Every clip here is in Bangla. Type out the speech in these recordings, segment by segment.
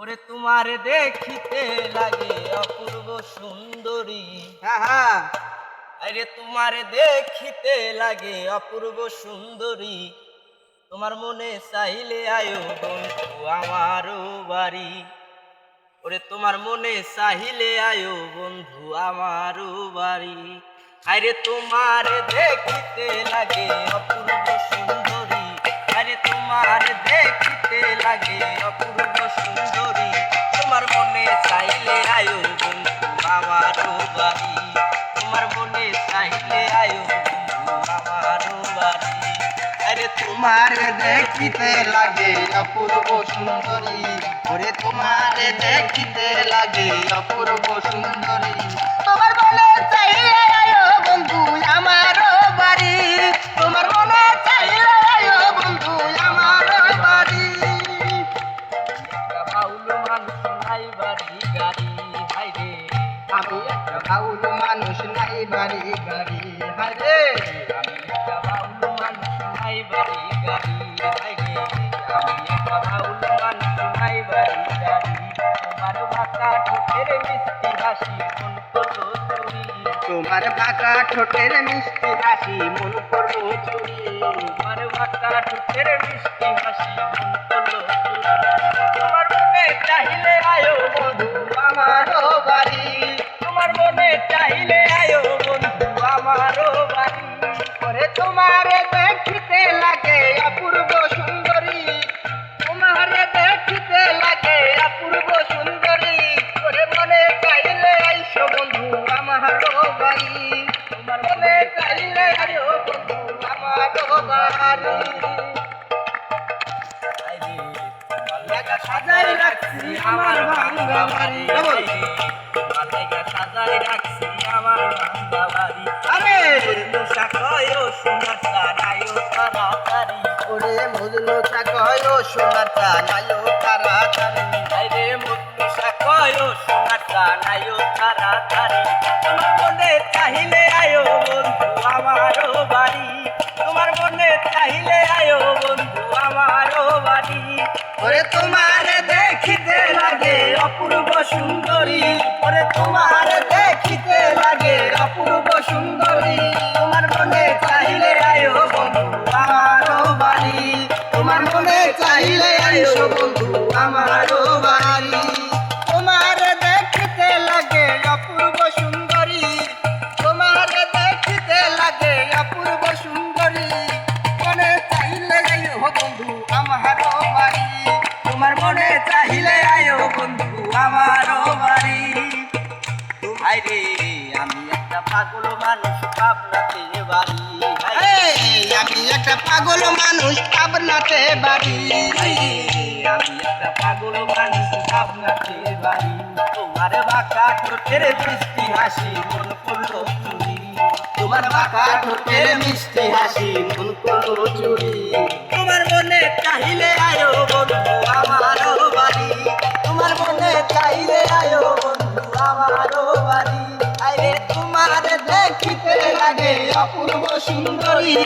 ওরে তোমার দেখিতে লাগে অপূর্ব সুন্দরী। হ্যাঁ হ্যাঁ। আরে তোমার দেখিতে লাগে অপূর্ব সুন্দরী। তোমার মনে চাইলে আয়ো বন্ধু আমারও বাড়ি। ওরে তোমার মনে চাইলে আয়ো বন্ধু আমারও বাড়ি। আরে তোমার দেখিতে লাগে অপূর্ব সুন্দরী। আরে তোমার দেখিতে লাগে তোমার দেখিতে লাগে, অপূর্ব সুন্দরী। ওরে তোমার দেখিতে লাগে, অপূর্ব সুন্দরী। তোমার মনে আয়ো বন্ধু, আমারও বাড়ি। তোমার মনে চাইলে বন্ধু, আমারও বাড়ি। বাউল মানুষ নাই বাড়ি, গাড়ি আমি একটা বাউল মানুষ নাই বাড়ি, গাড়ি আমি একটা বাউল নাই বাড়ি গাড়ি হাইরে আমি একটা বাউল মানুষ নাই বাড়ি গাড়ি। তোমার ভাষা ঠোঁটের মিষ্টি হাসি, মন করল চুরি। তোমার বাঁকা ঠোঁটের মিষ্টি হাসি, মন করল চুরি। তোমার ভাষা তোমার মনে চাইলে আয়ো বন্ধু আমারও বাড়ি। ওরে তোমার লাগা সাজাই রাখছি আমার ভাঙ্গা বাড়ি সাজাই রাখছি আমার ভাঙ্গা বাড়ি আরে মুসা কয় সোনার সারায়ও তাড়াতাড়ি। ওরে মজনু চাকয় সোনার তাড়াতাড়ি। তাড়াতাড়ি। ওরে তোমার দেখিতে লাগে অপূর্ব সুন্দরী। ওরে তোমার দেখিতে লাগে অপূর্ব সুন্দরী। তোমার মনে চাইলে আয়ো বন্ধু আমারও বাড়ি তোমার মনে চাইলে আয়ো বন্ধু আমারও বন্ধু আমারও বাড়ি। হাইরে আমি একটা পাগল মানুষ পাবনাতে বাড়ি। আমি একটা পাগল মানুষ পাবনাতে বাড়ি। আমি একটা পাগল মানুষ পাবনাতে বাড়ি। তোমার বাঁকা ঠোঁটের বৃষ্টি হাসি মন করল চুরি। তোমার বাঁকা ঠোঁটের মিষ্টি হাসি মন করল চুরি। অপূর্ব সুন্দরী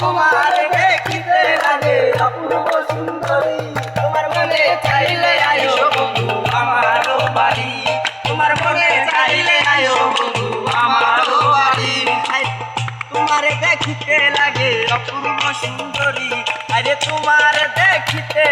তোমার দেখিতে লাগে। অপূর্ব সুন্দরী, তোমার মনে চাইলে আয়ো বন্ধু বাড়ি। তোমার মনে চাইলে আয়ো বন্ধু বাড়ি। তোমার দেখিতে লাগে অপূর্ব সুন্দরী। আরে তোমার দেখিতে